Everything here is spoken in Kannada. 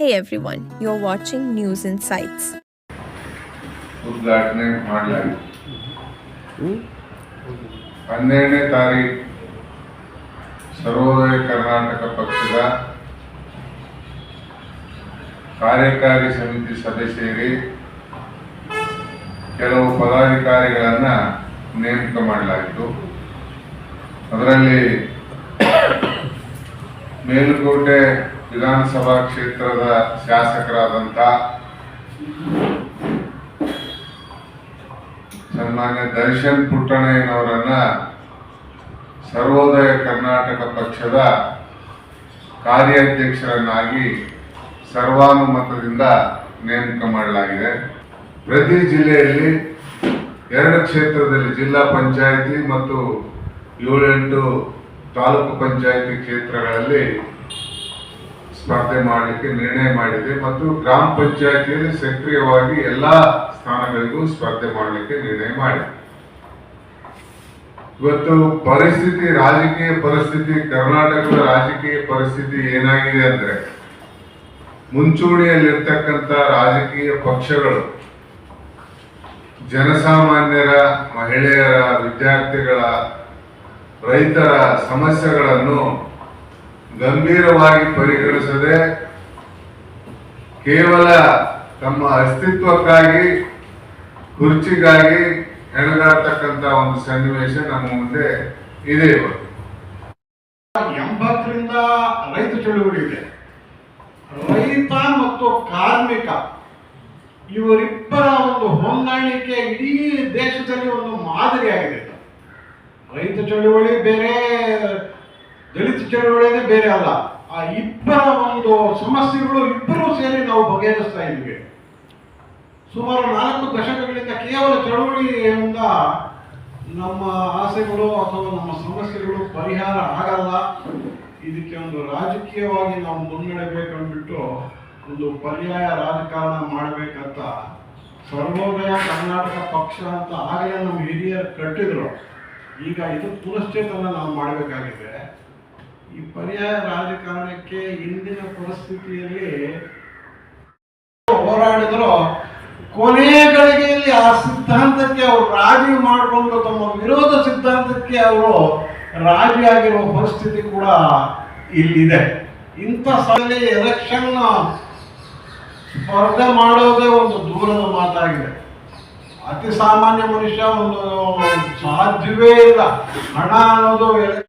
Hey everyone, you're watching News Insights. ಉದ್ಘಾಟನೆ ಮಾಡಲಾಗಿದೆ. ಹನ್ನೆರಡನೇ ತಾರೀಕು ಸರ್ವೋದಯ ಕರ್ನಾಟಕ ಪಕ್ಷದ ಕಾರ್ಯಕಾರಿ ಸಮಿತಿ ಸದಸ್ಯರಿ ಕೆಲವು ಪದಾಧಿಕಾರಿಗಳನ್ನ ನೇಮಕ ಮಾಡಲಾಯಿತು ಅದರಲ್ಲಿ ಮೇಲುಕೋಟೆ ವಿಧಾನಸಭಾ ಕ್ಷೇತ್ರದ ಶಾಸಕರಾದಂಥ ಸನ್ಮಾನ್ಯ ದರ್ಶನ್ ಪುಟ್ಟಣ್ಣಯ್ಯನವರನ್ನ ಸರ್ವೋದಯ ಕರ್ನಾಟಕ ಪಕ್ಷದ ಕಾರ್ಯಾಧ್ಯಕ್ಷರನ್ನಾಗಿ ಸರ್ವಾನುಮತದಿಂದ ನೇಮಕ ಮಾಡಲಾಗಿದೆ. ಪ್ರತಿ ಜಿಲ್ಲೆಯಲ್ಲಿ ಎರಡು ಕ್ಷೇತ್ರದಲ್ಲಿ ಜಿಲ್ಲಾ ಪಂಚಾಯಿತಿ ಮತ್ತು ಏಳೆಂಟು ತಾಲೂಕು ಪಂಚಾಯಿತಿ ಕ್ಷೇತ್ರಗಳಲ್ಲಿ ಸ್ಪರ್ಧೆ ಮಾಡಲಿಕ್ಕೆ ನಿರ್ಣಯ ಮಾಡಿದೆ ಮತ್ತು ಗ್ರಾಮ ಪಂಚಾಯತಿಯಲ್ಲಿ ಸಕ್ರಿಯವಾಗಿ ಎಲ್ಲಾ ಸ್ಥಾನಗಳಿಗೂ ಸ್ಪರ್ಧೆ ಮಾಡಲಿಕ್ಕೆ ನಿರ್ಣಯ ಮಾಡಿದೆ. ಇವತ್ತು ಪರಿಸ್ಥಿತಿ, ರಾಜಕೀಯ ಪರಿಸ್ಥಿತಿ, ಕರ್ನಾಟಕದ ರಾಜಕೀಯ ಪರಿಸ್ಥಿತಿ ಏನಾಗಿದೆ ಅಂದ್ರೆ, ಮುಂಚೂಣಿಯಲ್ಲಿರ್ತಕ್ಕಂಥ ರಾಜಕೀಯ ಪಕ್ಷಗಳು, ಜನಸಾಮಾನ್ಯರ, ಮಹಿಳೆಯರ, ವಿದ್ಯಾರ್ಥಿಗಳ, ರೈತರ ಸಮಸ್ಯೆಗಳನ್ನು ಗಂಭೀರವಾಗಿ ಪರಿಗಣಿಸದೆ ಕೇವಲ ತಮ್ಮ ಅಸ್ತಿತ್ವಕ್ಕಾಗಿ, ಕುರ್ಚಿಗಾಗಿ ಹೆಣಗಾಡ್ತಕ್ಕಂತ ಒಂದು ಸನ್ನಿವೇಶ ನಮ್ಮ ಮುಂದೆ ಇದೆ ಇವತ್ತು ಎಂಬತ್ತರಿಂದ ರೈತ ಚಳುವಳಿ ಇದೆ ರೈತ ಮತ್ತು ಕಾರ್ಮಿಕ, ಇವರಿಬ್ಬರ ಒಂದು ಹೊಂದಾಣಿಕೆ ಇಡೀ ದೇಶದಲ್ಲಿ ಒಂದು ಮಾದರಿಯಾಗಿದೆ. ರೈತ ಚಳುವಳಿ ಬೇರೆ ಚಳುವಳಿನೇ ಬೇರೆ ಅಲ್ಲ. ಆ ಇಬ್ಬರ ಒಂದು ಸಮಸ್ಯೆಗಳು ಇಬ್ಬರೂ ಸೇರಿ ನಾವು ಬಗೆಹರಿಸ್ತಾ ಇದ್ವಿ. ಸುಮಾರು ನಾಲ್ಕು ದಶಕಗಳಿಂದ ಕೇವಲ ಚಳುವಳಿಯಿಂದ ನಮ್ಮ ಆಸೆಗಳು ಅಥವಾ ನಮ್ಮ ಸಮಸ್ಯೆಗಳು ಪರಿಹಾರ ಆಗಲ್ಲ. ಇದಕ್ಕೆ ಒಂದು ರಾಜಕೀಯವಾಗಿ ನಾವು ಮುನ್ನಡೆಬೇಕಂದ್ಬಿಟ್ಟು ಒಂದು ಪರ್ಯಾಯ ರಾಜಕಾರಣ ಮಾಡಬೇಕಂತ ಸರ್ವೋದಯ ಕರ್ನಾಟಕ ಪಕ್ಷ ಅಂತ ಆಗಲೇ ನಮ್ಮ ಹಿರಿಯರು ಕಟ್ಟಿದ್ರು. ಈಗ ಇದು ಪುನಶ್ಚೇತನ ನಾವು ಮಾಡಬೇಕಾಗಿದೆ. ಈ ಪರ್ಯಾಯ ರಾಜಕಾರಣಕ್ಕೆ ಇಂದಿನ ಪರಿಸ್ಥಿತಿಯಲ್ಲಿ ಹೋರಾಡಿದ್ರು ಕೊನೆ ಗಳಿಗೆಯಲ್ಲಿ ಆ ಸಿದ್ಧಾಂತಕ್ಕೆ ಅವರು ರಾಜಿ ಮಾಡಿಕೊಂಡು ತಮ್ಮ ವಿರೋಧ ಸಿದ್ಧಾಂತಕ್ಕೆ ಅವರು ರಾಜಿಯಾಗಿರುವ ಪರಿಸ್ಥಿತಿ ಕೂಡ ಇಲ್ಲಿದೆ. ಇಂಥ ಸಲ ಎಲೆಕ್ಷನ್ ಸ್ಪರ್ಧೆ ಮಾಡೋದೇ ಒಂದು ದೂರದ ಮಾತಾಗಿದೆ. ಅತಿ ಸಾಮಾನ್ಯ ಮನುಷ್ಯ ಒಂದು ಸಾಧ್ಯವೇ ಇಲ್ಲ. ಹಣ ಅನ್ನೋದು